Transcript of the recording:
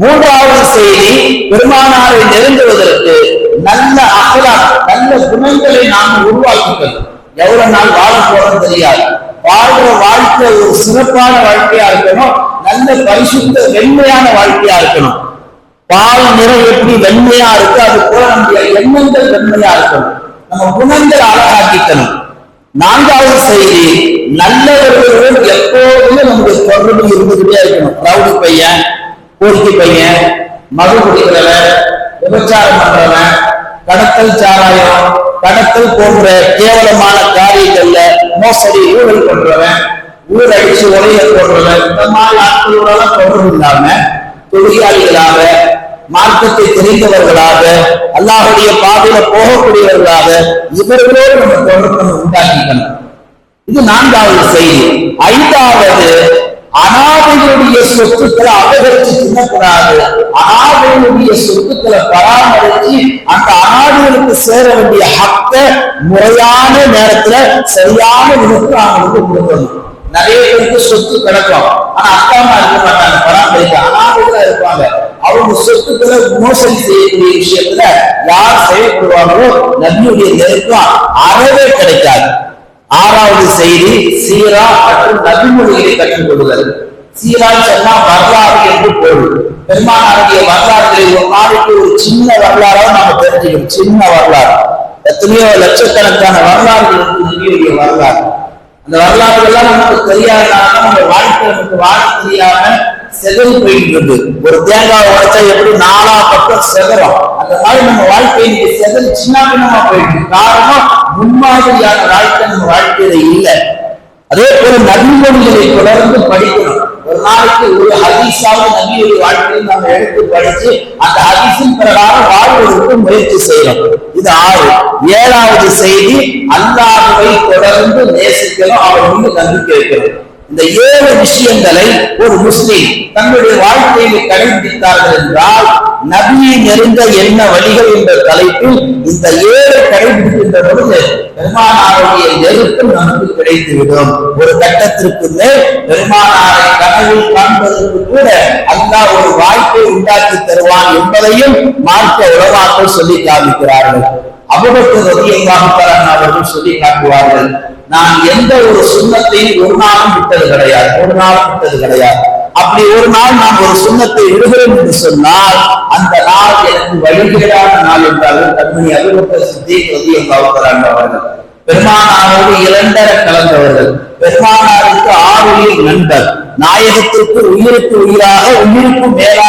மூன்றாவது செய்தி பெருமானாரை நெருங்குவதற்கு நல்ல அகலா நல்ல குணங்களை நாம் உருவாக்குங்கள். எவ்வளவு நாள் வாழ போறோம் தெரியாது. வாழ்கிற வாழ்க்கை ஒரு சிறப்பான வாழ்க்கையா இருக்கணும். நல்ல பரிசுத்த வெண்மையான வாழ்க்கையா இருக்கணும். பால் நிறம் எப்படி வெண்மையா இருக்கு அது போல நம்முடைய எண்ணங்கள் வெண்மையா இருக்கணும். நம்ம குணங்கள் அழகாக்கிக்கணும். நான்காவது செய்தி நல்லவர்களுடன் எப்போதுமே நம்முடைய தொடர்பு இருந்துகிட்டே இருக்கணும். ரவுடி பையன் கோரிக்கை பையன் மது குடிக்கிறவன் விபச்சாரம் பண்றவன் கடத்தல் சாராயம் கடத்தல் போன்ற கேவலமான காரியங்கள்ல மோசடி ஊழல் பண்றவன் ஊர் அடிச்சு உரைய போடுறவன் இந்த மாதிரி ஆட்களோட தொடர்பு இல்லாம தொழிலாளிகளாக மார்க்கத்தை தெரிந்தவர்களாக அல்லாஹுடைய பாதையில போகக்கூடியவர்களாக இவர்களோடு நம்ம தொடர்பு உண்டாக்கிக்கணும். இது நான்காவது செய்தி. ஐந்தாவது அனாதைகளுடைய சொத்துக்களை அபகரிச்சு தின்னக்கூடாது அனாதையுடைய சொத்துக்களை பராமரித்து அந்த அனாதைகளுக்கு சேர வேண்டிய ஹக்க முறையான நேரத்துல சரியான விதத்துல அவங்களுக்கு கொடுக்கணும். நிறைய பேருக்கு சொத்து கிடக்கும். ஆனா அக்கா அம்மா இருக்க மாட்டாங்க பராமரிக்க. அனாதைகளா இருப்பாங்க. அவங்க சொத்துக்களை மோசடி செய்யக்கூடிய விஷயத்துல யார் செய்யப்படுவாங்களோ நபியுடைய நெருக்கம் அறவே கிடைக்காது. ஆறாவது செய்தி சீரா மற்றும் நபிமொழிகளை கற்றுக் சீரால் சொன்னா வரலாறு என்று பொருள். பெருமானாருடைய வரலாறுகளை ஒரு நாளைக்கு ஒரு சின்ன வரலாறாக நாம தெரிஞ்சுக்கணும். சின்ன வரலாறு. எத்தனையோ லட்சக்கணக்கான வரலாறுகள் இருக்கு நபியுடைய வரலாறு. அந்த வரலாறுகள்லாம் நமக்கு தெரியாதனால நம்ம வாழ்க்கை நமக்கு வாழ தெரியாம செதறி போயிட்டு ஒரு தேங்காய் உடைச்சா எப்படி நாலா பக்கம் செதறோம்? அந்த மாதிரி நம்ம வாழ்க்கை இன்னைக்கு செதறி சின்ன பின்னமா போயிட்டு காரணம் முன்மாதிரியான வாழ்க்கை நம்ம வாழ்க்கையில இல்லை. அதே போல நன்மொழிகளை தொடர்ந்து படிக்கணும். ஒரு நாளைக்கு ஒரு ஹதீஸாவது நபியுடைய வாழ்க்கையை நம்ம எடுத்து படிச்சு அந்த ஹதீஸின் பிரகாரம் வாழ்வதற்கு முயற்சி செய்யணும். இது ஆறு. ஏழாவது செய்தி அல்லாஹுவை தொடர்ந்து நேசிக்கணும் அவர் வந்து நம்பிக்கை வைக்கணும். இந்த ஏழு விஷயங்களை ஒரு முஸ்லிம் தன்னுடைய வாழ்க்கையில் கடைபிடித்தார்கள் என்றால் நபியை நெருங்க என்ன வழிகள் என்ற தலைப்பில் இந்த ஏழு கடைபிடி பொழுது பெருமானாருடைய நெருக்கம் நமக்கு கிடைத்துவிடும் ஒரு கட்டத்திற்கு மேல் பெருமானாரை கனவில் காண்பதற்கு கூட அல்லாஹ் ஒரு வாய்ப்பை உண்டாக்கி தருவான் என்பதையும் மார்க்க உலமாக்கள் சொல்லி காமிக்கிறார்கள். அபுபக்கர் ரதியல்லாஹு அவர்கள் சொல்லி காட்டுவார்கள் நான் எந்த ஒரு சுண்ணத்தையும் ஒரு நாளும் விட்டது கிடையாது ஒரு நாளும் விட்டது கிடையாது. அப்படி ஒரு நாள் நான் ஒரு சுண்ணத்தை விடுகிறேன் என்று சொன்னால் அந்த நாள் எனக்கு வழிகேடான நாள் என்றார்கள். கண்மணி அபுபக்கர் சித்திக் ரதியல்லாஹு அவர்கள். பெருமானாரோடு இரண்டர கலந்தவர்கள். பெருமானாருக்கு ஆறுயிர் நண்பர். நாயகத்திற்கு உயிருக்கு உயிராக உயிருக்கு மேலாக